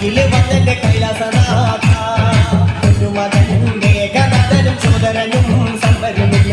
അഖില വന്നന്റെ കൈലാസനാഥ. മകൻ ഏകനാഥനും സോദരനും സമ്പരമില്ല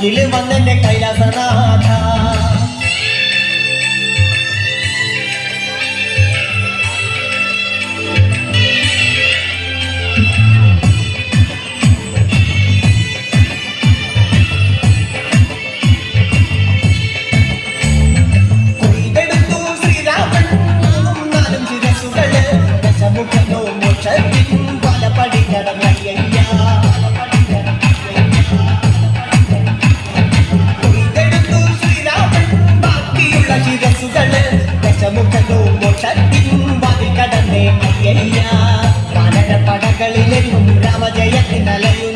അഖിൽ വന്നെന്റെ കൈലാസനാഥ മനസ്സുകൾ ദശമുഖവും മോഷത്തിനും വാതിൽ കടന്നേ അയ്യ വാനര പടകളിലും രാമജയത്തിനലയും.